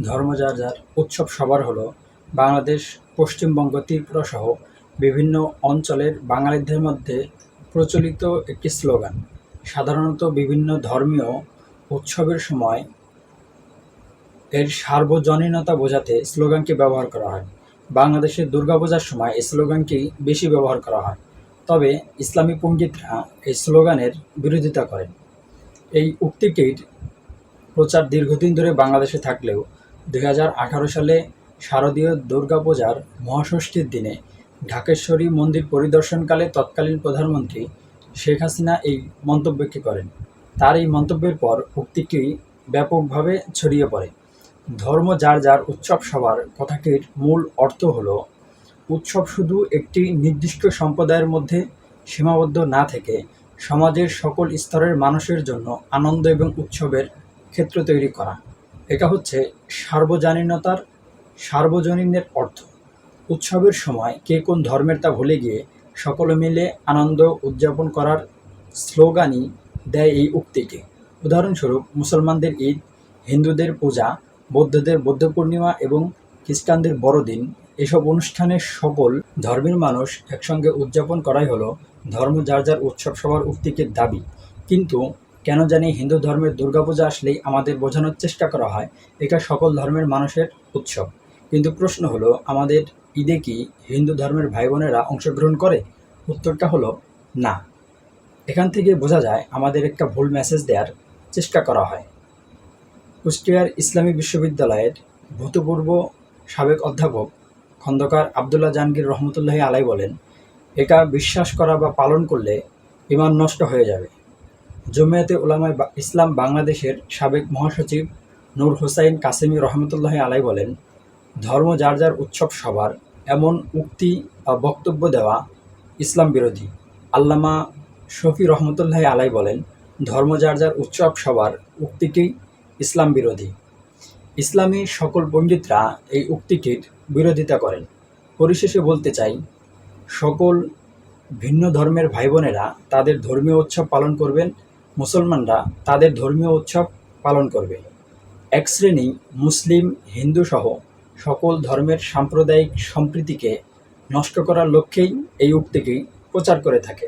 ধর্ম যার যার উৎসব সবার হলো, বাংলাদেশ, পশ্চিমবঙ্গ, ত্রিপুরা সহ বিভিন্ন অঞ্চলের বাঙালিদের মধ্যে প্রচলিত একটি স্লোগান। সাধারণত বিভিন্ন ধর্মীয় উৎসবের সময় এর সার্বজনীনতা বোঝাতে স্লোগানকে ব্যবহার করা হয়। বাংলাদেশের দুর্গাপূজার সময় এই স্লোগানটি বেশি ব্যবহার করা হয়। তবে ইসলামী পণ্ডিতরা এই স্লোগানের বিরোধিতা করেন। এই উক্তিটির প্রচার দীর্ঘদিন ধরে বাংলাদেশে থাকলেও দু হাজার আঠারো সালে শারদীয় দুর্গাপূজার মহাষষ্ঠীর দিনে ঢাকেশ্বরী মন্দির পরিদর্শনকালে তৎকালীন প্রধানমন্ত্রী শেখ হাসিনা এই মন্তব্যটি করেন। তার এই মন্তব্যের পর উক্তিটি ব্যাপকভাবে ছড়িয়ে পড়ে। ধর্ম যার যার উৎসব সবার কথাটির মূল অর্থ হল, উৎসব শুধু একটি নির্দিষ্ট সম্প্রদায়ের মধ্যে সীমাবদ্ধ না থেকে সমাজের সকল স্তরের মানুষের জন্য আনন্দ এবং উৎসবের ক্ষেত্র তৈরি করা। এটা হচ্ছে সার্বজনীনতার সার্বজনীনের অর্থ। উৎসবের সময় কে কোন ধর্মের তা ভুলে গিয়ে সকলে মিলে আনন্দ উদযাপন করার স্লোগানই দেয় এই উক্তিকে। উদাহরণস্বরূপ, মুসলমানদের ঈদ, হিন্দুদের পূজা, বৌদ্ধদের বৌদ্ধ পূর্ণিমা এবং খ্রিস্টানদের বড়দিন, এসব অনুষ্ঠানে সকল ধর্মের মানুষ একসঙ্গে উদযাপন করাই হলো ধর্ম যার যার উৎসব সবার উক্তিকে দাবি। কিন্তু কেন জানি হিন্দু ধর্মের দুর্গাপূজা আসলেই আমাদের বোঝানোর চেষ্টা করা হয়, এটা সকল ধর্মের মানুষের উৎসব। কিন্তু প্রশ্ন হলো, আমাদের ঈদে কি হিন্দু ধর্মের ভাই বোনেরা অংশগ্রহণ করে? উত্তরটা হলো, না। এখান থেকে বোঝা যায়, আমাদের একটা ভুল মেসেজ দেওয়ার চেষ্টা করা হয়। কুষ্টিয়ার ইসলামী বিশ্ববিদ্যালয়ের ভূতপূর্ব সাবেক অধ্যাপক খন্দকার আবদুল্লাহ জাহাঙ্গীর রহমতুল্লাহি আলাই বলেন এটা বিশ্বাস করা বা পালন করলে ইমান নষ্ট হয়ে যাবে। জমিয়াতে উলামায় ইসলাম বাংলাদেশের সাবেক মহাসচিব নূর হোসাইন কাসেমি রহমতুল্লাহ আলাই বলেন, ধর্ম যার যার উৎসব সবার, এমন উক্তি বা বক্তব্য দেওয়া ইসলাম বিরোধী। আল্লামা শফি রহমতুল্লাহ আলাই বলেন, ধর্ম যার যার উৎসব সবার, উক্তিটি ইসলাম বিরোধী। ইসলামী সকল পণ্ডিতরা এই উক্তিটির বিরোধিতা করেন। পরিশেষে বলতে চাই, সকল ভিন্ন ধর্মের ভাই বোনেরা তাদের ধর্মীয় উৎসব পালন করবেন মুসলমানরা তাদের ধর্মীয় উৎসব পালন করবে। এক শ্রেণি মুসলিম হিন্দু সহ সকল ধর্মের সাম্প্রদায়িক সম্প্রীতিকে নষ্ট করার লক্ষ্যেই এই উক্তিটি প্রচার করে থাকে।